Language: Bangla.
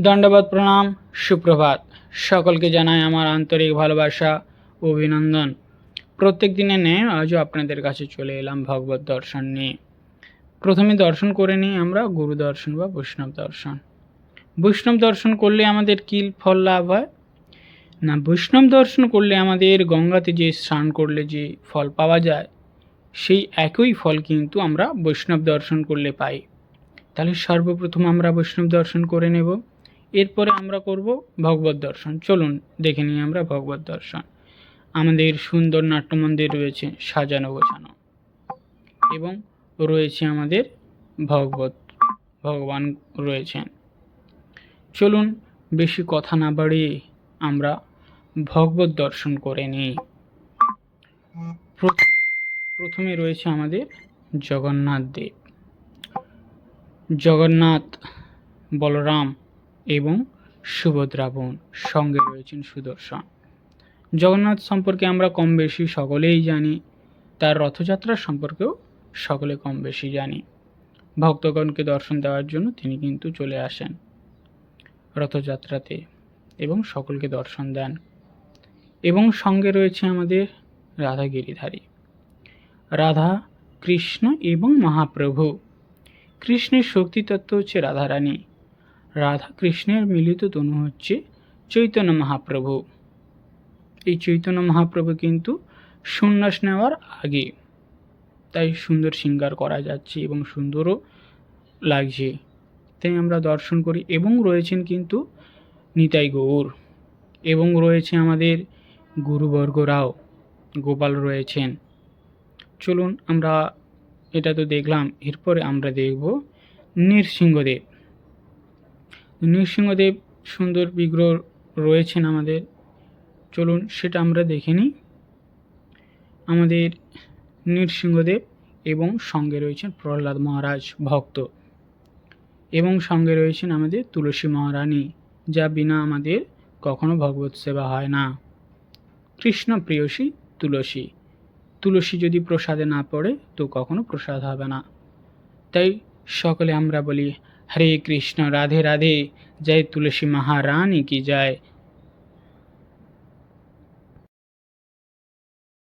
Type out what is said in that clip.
দণ্ডবাদ, প্রণাম, সুপ্রভাত। সকলকে জানাই আমার আন্তরিক ভালোবাসা, অভিনন্দন। প্রত্যেক দিনে নেয় আজও আপনাদের কাছে চলে এলাম ভগবত দর্শন নিয়ে। প্রথমে দর্শন করে নিই আমরা গুরু দর্শন বা বৈষ্ণব দর্শন। বৈষ্ণব দর্শন করলে আমাদের কী ফল লাভ হয়? না, বৈষ্ণব দর্শন করলে আমাদের গঙ্গাতে যে স্নান করলে যে ফল পাওয়া যায়, সেই একই ফল কিন্তু আমরা বৈষ্ণব দর্শন করলে পাই। তাহলে সর্বপ্রথম আমরা বৈষ্ণব দর্শন করে নেব। এরপরে আমরা করব ভগবত দর্শন। চলুন, দেখে নিই আমরা ভগবত দর্শন। আমাদের সুন্দর নাট্যমন্দির রয়েছে সাজানো গোছানো। এবং রয়েছে আমাদের ভগবত, ভগবান রয়েছেন। চলুন, বেশি কথা না বাড়িয়ে আমরা ভগবত দর্শন করে নিই। প্রথমে রয়েছে আমাদের জগন্নাথ দেব। জগন্নাথ, বলরাম এবং সুভদ্রা বোন সঙ্গে রয়েছেন সুদর্শন। জগন্নাথ সম্পর্কে আমরা কম বেশি সকলেই জানি, তার রথযাত্রা সম্পর্কেও সকলে কম বেশি জানি। ভক্তগণকে দর্শন দেওয়ার জন্য তিনি কিন্তু চলে আসেন রথযাত্রাতে এবং সকলকে দর্শন দেন। এবং সঙ্গে রয়েছে আমাদের রাধা গিরিধারী রাধা, কৃষ্ণ এবং মহাপ্রভু। কৃষ্ণের শক্তিতত্ত্ব হচ্ছে রাধারানী। রাধা কৃষ্ণের মিলিত তনু হচ্ছে চৈতন্য মহাপ্রভু। এই চৈতন্য মহাপ্রভু কিন্তু সন্ন্যাস নেওয়ার আগে তাই সুন্দর শৃঙ্গার করা যাচ্ছে এবং সুন্দরও লাগছে। তাই আমরা দর্শন করি এবং রয়েছেন কিন্তু নিতাই গৌর এবং রয়েছে আমাদের গুরুবর্গরাও গোপাল রয়েছেন। চলুন আমরা এটা তো দেখলাম, এরপরে আমরা দেখব নৃসিংহদেব। নৃসিংহদেব সুন্দর বিগ্রহ রয়েছেন আমাদের। চলুন সেটা আমরা দেখে নিই। আমাদের নৃসিংহদেব এবং সঙ্গে রয়েছেন প্রহ্লাদ মহারাজ ভক্ত এবং সঙ্গে রয়েছেন আমাদের তুলসী মহারানী, যা বিনা আমাদের কখনো ভগবত সেবা হয় না। কৃষ্ণ প্রিয়সী তুলসী তুলসী যদি প্রসাদে না পড়ে তো কখনো প্রসাদ হবে না। তাই সকলে আমরা বলি হরে কৃষ্ণ রাধে রাধে। জয় তুলসী মহারানী কি যায়